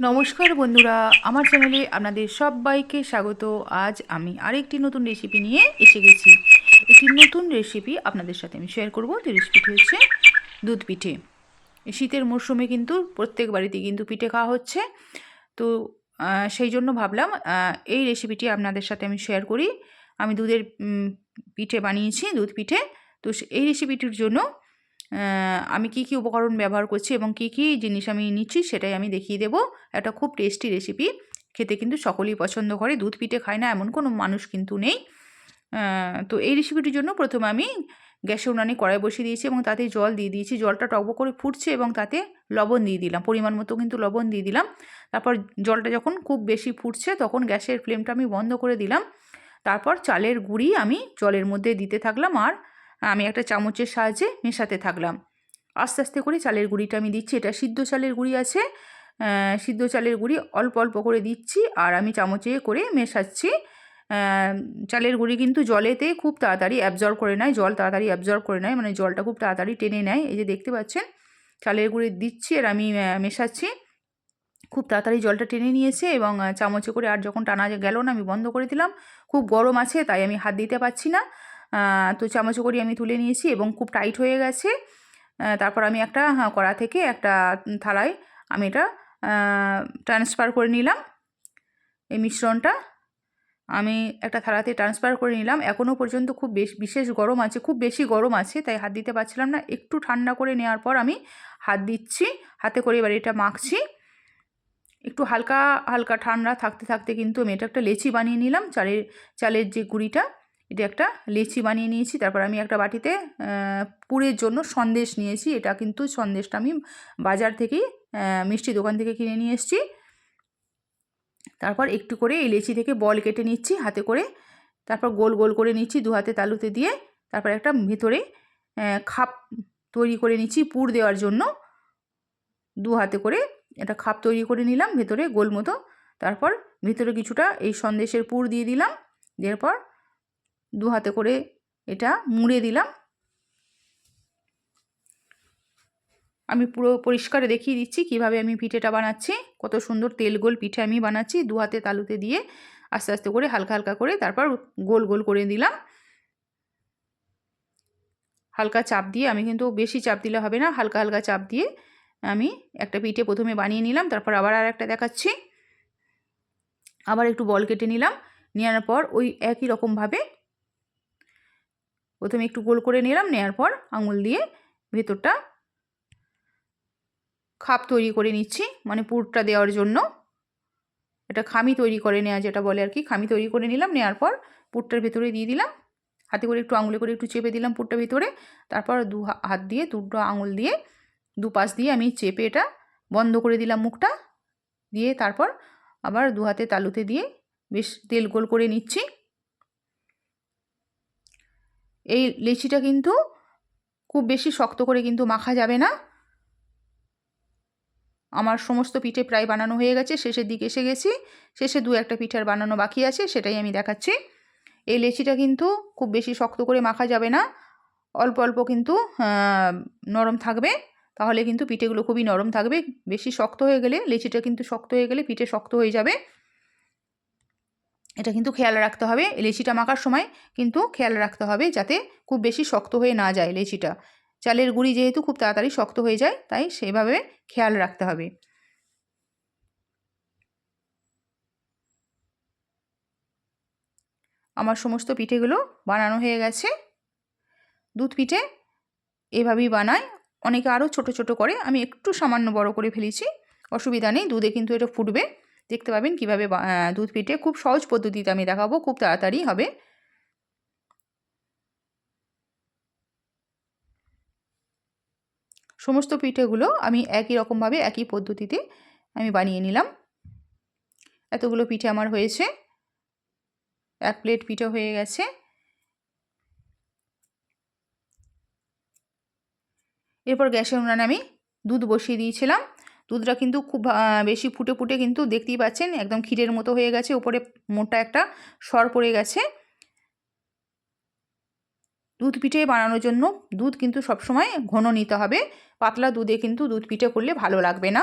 নমস্কার বন্ধুরা, আমার চ্যানেলে আপনাদের সবাইকে স্বাগত। আজ আমি আরেকটি নতুন রেসিপি নিয়ে এসে গেছি। একটি নতুন রেসিপি আপনাদের সাথে আমি শেয়ার করব। তো রেসিপিটি হচ্ছে দুধ পিঠে। শীতের মরশুমে কিন্তু প্রত্যেক বাড়িতে কিন্তু পিঠে খাওয়া হচ্ছে। তো সেই জন্য ভাবলাম এই রেসিপিটি আপনাদের সাথে আমি শেয়ার করি। আমি দুধের পিঠে বানিয়েছি, দুধ পিঠে। তো, এই রেসিপিটির জন্য আমি কি কি উপকরণ ব্যবহার করছি এবং কি কি জিনিস আমি নিচ্ছি সেটাই আমি দেখিয়ে দেবো। একটা খুব টেস্টি রেসিপি খেতে কিন্তু সকলেই পছন্দ করে, দুধ পিঠে খায় না এমন কোনো মানুষ কিন্তু নেই। তো এই রেসিপিটির জন্য প্রথমে আমি গ্যাসে উনানে কড়াই বসিয়ে দিয়েছি এবং তাতে জল দিয়ে দিয়েছি। জলটা টকবক করে ফুটছে এবং তাতে লবণ দিয়ে দিলাম। পরিমাণ মতো কিন্তু লবণ দিয়ে দিলাম। তারপর জলটা যখন খুব বেশি ফুটছে তখন গ্যাসের ফ্লেমটা আমি বন্ধ করে দিলাম। তারপর চালের গুঁড়ি আমি জলের মধ্যে দিতে থাকলাম আর আমি একটা চামচের সাহায্যে মেশাতে থাকলাম। আস্তে আস্তে করে চালের গুঁড়িটা আমি দিচ্ছি। এটা সিদ্ধ চালের গুঁড়ি আছে। সিদ্ধ চালের গুঁড়ি অল্প অল্প করে দিচ্ছি আর আমি চামচে করে মেশাচ্ছি। চালের গুঁড়ি কিন্তু জলেতে খুব তাড়াতাড়ি অ্যাবজর্ব করে নেয়। জল তাড়াতাড়ি অ্যাবজর্ব করে নেয়। মানে জলটা খুব তাড়াতাড়ি টেনে নেয়। এই যে দেখতে পাচ্ছেন, চালের গুঁড়ি দিচ্ছি আর আমি মেশাচ্ছি। খুব তাড়াতাড়ি জলটা টেনে নিয়েছে এবং চামচে করে আর যখন টানা গেল না, আমি বন্ধ করে দিলাম। খুব গরম আছে, তাই আমি হাত দিতে পারছি না। তো চামচে করি আমি তুলে নিয়েছি এবং খুব টাইট হয়ে গেছে। তারপর আমি একটা হ্যাঁ, কড়া থেকে একটা থালায় আমি এটা ট্রান্সফার করে নিলাম। এই মিশ্রণটা আমি একটা থালাতে ট্রান্সফার করে নিলাম। এখনও পর্যন্ত খুব বেশ বিশেষ গরম আছে খুব বেশি গরম আছে তাই হাত দিতে পারছিলাম না। একটু ঠান্ডা করে নেওয়ার পর আমি হাত দিচ্ছি হাতে করে এবার এটা মাখছি। একটু হালকা হালকা ঠান্ডা থাকতে থাকতে কিন্তু আমি এটা একটা লেচি বানিয়ে নিলাম। চালের চালের যে গুঁড়িটা এটা একটা লেচি বানিয়ে নিয়েছি। তারপর আমি একটা বাটিতে পুরের জন্য সন্দেশ নিয়েছি। এটা কিন্তু সন্দেশটা আমি বাজার থেকেই মিষ্টি দোকান থেকে কিনে নিয়ে এসেছি। তারপর একটু করে এই লেচি থেকে বল কেটে নিচ্ছি হাতে করে। তারপর গোল গোল করে নিচ্ছি দু হাতে তালুতে দিয়ে। তারপর একটা ভেতরে খাপ তৈরি করে নিচ্ছি পুর দেওয়ার জন্য। দু হাতে করে একটা খাপ তৈরি করে নিলাম ভেতরে গোল মতো। তারপর ভেতরে কিছুটা এই সন্দেশের পুর দিয়ে দিলাম। দেওয়ার পর দু হাতে করে এটা মুড়ে দিলাম। আমি পুরো পরিষ্কার দেখিয়ে দিচ্ছি কীভাবে আমি পিঠেটা বানাচ্ছি। কত সুন্দর তেল গোল পিঠে আমি বানাচ্ছি দু হাতে তালুতে দিয়ে আস্তে আস্তে করে হালকা হালকা করে তারপর গোল গোল করে দিলাম। হালকা চাপ দিয়ে আমি কিন্তু বেশি চাপ দিলে হবে না, হালকা হালকা চাপ দিয়ে আমি একটা পিঠে প্রথমে বানিয়ে নিলাম, তারপর আবার আর একটা দেখাচ্ছি। আবার একটু বল কেটে নিলাম, নেওয়ার পর ওই একই রকমভাবে প্রথমে একটু গোল করে নিলাম নেওয়ার পর আঙুল দিয়ে ভেতরটা খাপ তৈরি করে নিচ্ছি মানে পুরটা দেওয়ার জন্য। এটা খামি তৈরি করে নেওয়া যেটা বলে আর কি, খামি তৈরি করে নিলাম নেওয়ার পর পুরটার ভেতরে দিয়ে দিলাম। হাতে করে একটু আঙুলে করে একটু চেপে দিলাম পুরটা ভেতরে, তারপর দু হাত দিয়ে দুটো আঙুল দিয়ে দু পাশ দিয়ে আমি চেপে এটা বন্ধ করে দিলাম মুখটা, দিয়ে তারপর আবার দু হাতে তালুতে দিয়ে বেশ তেল গোল করে নিচ্ছি। এই লেচিটা কিন্তু খুব বেশি শক্ত করে কিন্তু মাখা যাবে না। আমার সমস্ত পিঠে প্রায় বানানো হয়ে গেছে, শেষের দিকে এসে গেছি। শেষে দু একটা পিঠার বানানো বাকি আছে, সেটাই আমি দেখাচ্ছি। এই লেচিটা কিন্তু খুব বেশি শক্ত করে মাখা যাবে না। অল্প অল্প কিন্তু নরম থাকবে। তাহলে কিন্তু পিঠেগুলো খুবই নরম থাকবে। বেশি শক্ত হয়ে গেলে, লেচিটা কিন্তু শক্ত হয়ে গেলে পিঠে শক্ত হয়ে যাবে। এটা কিন্তু খেয়াল রাখতে হবে। লেচিটা মাখার সময় কিন্তু খেয়াল রাখতে হবে যাতে খুব বেশি শক্ত হয়ে না যায় লেচিটা। চালের গুঁড়ি যেহেতু খুব তাড়াতাড়ি শক্ত হয়ে যায়, তাই সেভাবে খেয়াল রাখতে হবে। আমার সমস্ত পিঠেগুলো বানানো হয়ে গেছে। দুধ পিঠে এভাবেই বানায় অনেকে আরও ছোট ছোট করে, আমি একটু সামান্য বড় করে ফেলেছি। অসুবিধা নেই, দুধে কিন্তু এটা ফুটবে। দেখতে পাবেন কীভাবে দুধ পিঠে খুব সহজ পদ্ধতিতে আমি দেখাবো, খুব তাড়াতাড়ি হবে। সমস্ত পিঠেগুলো আমি একই রকমভাবে, একই পদ্ধতিতে আমি বানিয়ে নিলাম। এতগুলো পিঠে আমার হয়েছে। এক প্লেট পিঠে হয়ে গেছে। এরপর গ্যাসের উনানে আমি দুধ বসিয়ে দিয়েছিলাম। দুধটা কিন্তু খুব বেশি ফুটে ফুটে কিন্তু দেখতেই পাচ্ছেন, একদম ক্ষীরের মতো হয়ে গেছে উপরে মোটা একটা সর পড়ে গেছে। দুধ পিঠে বানানোর জন্য দুধ কিন্তু সবসময় ঘন নিতে হবে, পাতলা দুধে কিন্তু দুধ পিঠে করলে ভালো লাগবে না।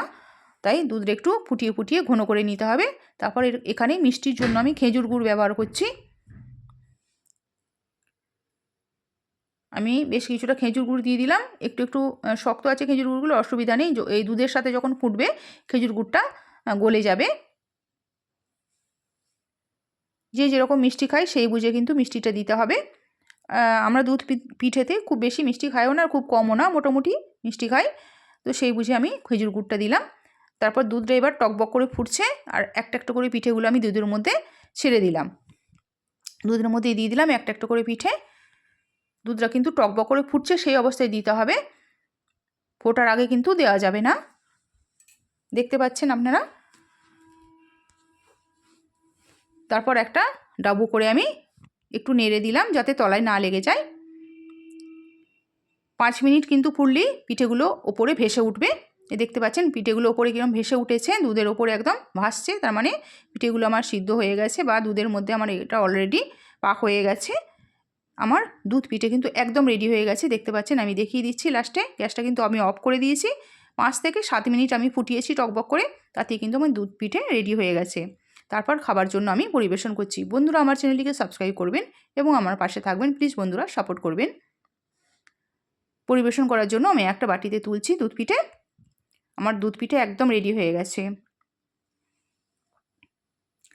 তাই দুধটা একটু ফুটিয়ে ফুটিয়ে ঘন করে নিতে হবে। তারপর এখানে মিষ্টির জন্য আমি খেজুর গুড় ব্যবহার করছি। আমি বেশ কিছুটা খেজুর গুড় দিয়ে দিলাম। একটু একটু শক্ত আছে খেজুর গুড়গুলো, অসুবিধা নেই। এই দুধের সাথে যখন ফুটবে, খেজুর গুড়টা গলে যাবে। যে যেরকম মিষ্টি খাই সেই বুঝে কিন্তু মিষ্টিটা দিতে হবে। আমরা দুধ পিঠেতে খুব বেশি মিষ্টি খাইও না, আর খুব কমও না, মোটামুটি মিষ্টি খাই। তো সেই বুঝে আমি খেজুর গুড়টা দিলাম। তারপর দুধটা এবার টকবক করে ফুটছে, আর একটা একটা করে পিঠেগুলো আমি দুধের মধ্যে ছেড়ে দিলাম। দুধের মধ্যে দিয়ে দিলাম একটা একটা করে পিঠে। দুধটা কিন্তু টকবক করে ফুটছে, সেই অবস্থায় দিতে হবে। ফোটার আগে কিন্তু দেওয়া যাবে না। দেখতে পাচ্ছেন আপনারা? তারপর একটা ডাবু করে আমি একটু নেড়ে দিলাম যাতে তলায় না লেগে যায়। পাঁচ মিনিট কিন্তু ফুললেই পিঠেগুলো ওপরে ভেসে উঠবে। এ দেখতে পাচ্ছেন পিঠেগুলো ওপরে কিরম ভেসে উঠেছে, দুধের ওপরে একদম ভাসছে, তার মানে পিঠেগুলো আমার সিদ্ধ হয়ে গেছে বা দুধের মধ্যে আমার এটা অলরেডি পাক হয়ে গেছে। আমার দুধ পিঠে কিন্তু একদম রেডি হয়ে গেছে, দেখতে পাচ্ছেন আমি দেখিয়ে দিচ্ছি লাস্টে গ্যাসটা কিন্তু আমি অফ করে দিয়েছি। পাঁচ থেকে সাত মিনিট আমি ফুটিয়েছি টকবক করে তাতে কিন্তু আমার দুধ পিঠে রেডি হয়ে গেছে। তারপর খাবার জন্য আমি পরিবেশন করছি। বন্ধুরা, আমার চ্যানেলটিকে সাবস্ক্রাইব করবেন এবং আমার পাশে থাকবেন। প্লিজ বন্ধুরা সাপোর্ট করবেন। পরিবেশন করার জন্য আমি একটা বাটিতে তুলছি দুধ পিঠে। আমার দুধ পিঠে একদম রেডি হয়ে গেছে।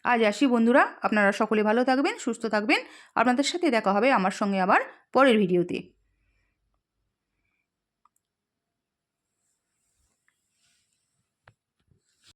আজ আসি বন্ধুরা, আপনারা সকলে ভালো থাকবেন, সুস্থ থাকবেন। আপনাদের সাথে দেখা হবে আমার সঙ্গে আবার পরের ভিডিওতে।